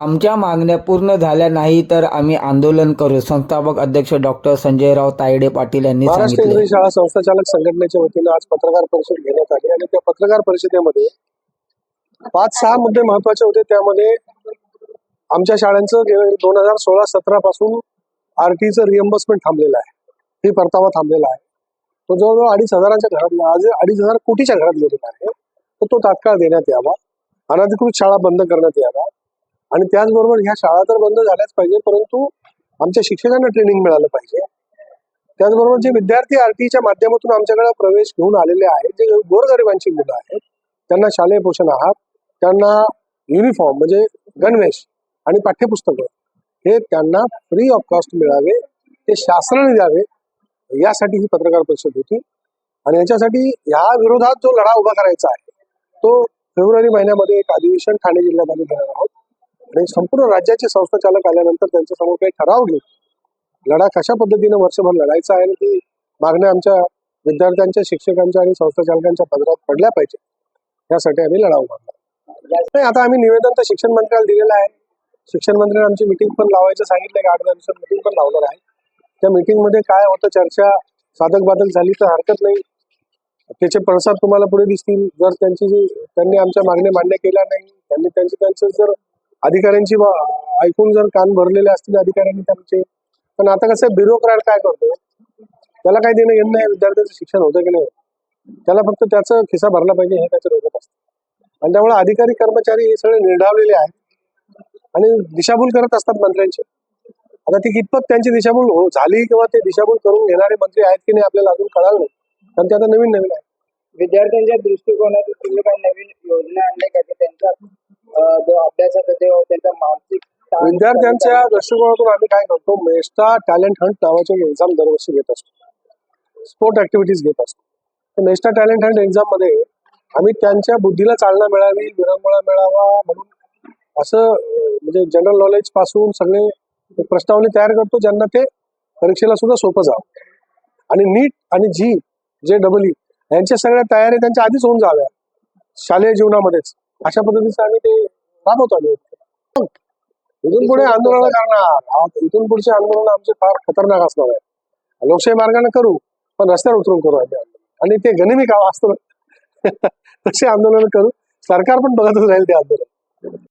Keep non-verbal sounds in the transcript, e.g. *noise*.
आमच्या मागण्या पूर्ण झाल्या नाही तर आम्ही आंदोलन करू संस्थापक अध्यक्ष डॉक्टर संजयराव तायडे पाटील यांनी महाराष्ट्र सांगितले. इंग्रजी शाळा संस्थाचालक संघटनेच्या वतीनं आज पत्रकार परिषद घेण्यात आली आणि त्या पत्रकार परिषदेमध्ये पाच सहा मुद्दे महत्त्वाचे होते. त्यामध्ये आमच्या शाळांचं दोन हजार सोळा सतरा पासून आरटीचं रिएम्बर्समेंट थांबलेलं आहे. ही परतावा थांबलेला आहे. तो जवळजवळ अडीच हजाराच्या घरात आज अडीच हजार कोटीच्या घरात गेलेला आहे. तर तो तात्काळ देण्यात यावा. अनधिकृत शाळा बंद करण्यात यावा आणि त्याचबरोबर ह्या शाळा तर बंद झाल्याच पाहिजे परंतु आमच्या शिक्षकांना ट्रेनिंग मिळालं पाहिजे. त्याचबरोबर जे विद्यार्थी आरटीच्या माध्यमातून आमच्याकडे प्रवेश घेऊन आलेले आहेत जे गोरगरिबांची मुलं आहेत त्यांना शालेय पोषण आहार त्यांना युनिफॉर्म म्हणजे गणवेश आणि पाठ्यपुस्तकं हे त्यांना फ्री ऑफ कॉस्ट मिळावे ते शासनाने द्यावे यासाठी ही पत्रकार परिषद होती. आणि याच्यासाठी ह्या विरोधात जो लढा उभा करायचा आहे तो फेब्रुवारी महिन्यामध्ये एक अधिवेशन ठाणे जिल्ह्यात घेणार आहोत. आणि संपूर्ण राज्याचे संस्था चालक आल्यानंतर त्यांच्यासमोर काही ठराव घेऊ लढा कशा पद्धतीने वर्षभर लढायचा आहे आणि ती मागण्या आमच्या विद्यार्थ्यांच्या शिक्षकांच्या आणि संस्था चालकांच्या पदरात पडल्या पाहिजे यासाठी आम्ही लढा उभारला नाही आता आम्ही निवेदन तर शिक्षण मंत्र्याला दिलेलं आहे. शिक्षण मंत्र्यांनी आमची मिटिंग पण लावायचं सांगितलं की आठ दिवसात मिटिंग पण लावणार आहे. त्या मिटिंगमध्ये मध्ये काय होतं चर्चा साधक बाधक झाली तर हरकत नाही. त्याचे पडसाद तुम्हाला पुढे दिसतील. जर त्यांची जी त्यांनी आमच्या मागण्या मान्य केल्या नाही त्यांनी त्यांचे त्यांचं जर अधिकाऱ्यांची ऐकून जर कान भरलेले असतील अधिकाऱ्यांनी त्यांचे. पण आता कसं ब्युरोक्रॅट काय करतो? त्याला काय देणं घेणं नाही विद्यार्थ्याचं शिक्षण होतं की नाही त्याला फक्त त्याचा खिसा भरला पाहिजे हे त्याच्या डोक्यात असतं आणि त्यामुळे अधिकारी कर्मचारी हे सगळे निर्ढावलेले आहेत. आणि दिशाभूल करत असतात मंत्र्यांची. आता ती कितपत त्यांची दिशाभूल हो- झाली किंवा ते दिशाभूल करून घेणारे मंत्री आहेत की नाही आपल्याला अजून कळालं नाही. कारण ते आता नवीन नवीन आहे विद्यार्थ्यांच्या दृष्टिकोनातून तुम्ही काही नवीन योजना आणल्या का त्यांचा त्यांचा मानसिक विद्यार्थ्यांच्या दृष्टिकोनातून आम्ही काय करतो मेस्टा टॅलेंट हंट नावाचे एक्झाम दरवर्षी घेत असतो. स्पोर्ट ऍक्टिव्हिटीज घेत असतो. तर मेस्टा टॅलेंट हंट एक्झाममध्ये आम्ही त्यांच्या बुद्धीला चालना मिळावी विरंगुळा मिळावा म्हणून असं म्हणजे जनरल नॉलेजपासून सगळे प्रश्नावली तयार करतो ज्यांना ते परीक्षेला सुद्धा सोपं जावं. आणि नीट आणि जी जे डबल ई यांच्या सगळ्या तयारी त्यांच्या आधीच होऊन जाव्या शालेय जीवनामध्येच. अशा पद्धतीचं आम्ही ते राबवतो आम्ही इथून पुढे आंदोलन करणार इथून पुढचे आंदोलन आमचे फार खतरनाक असणार आहे. लोकशाही मार्गाने करू पण रस्त्यावर उतरून करू आम्ही आंदोलन. आणि ते गनिमी काम असतं *laughs* तसे आंदोलन करू. सरकार पण बघतच राहील ते आंदोलन.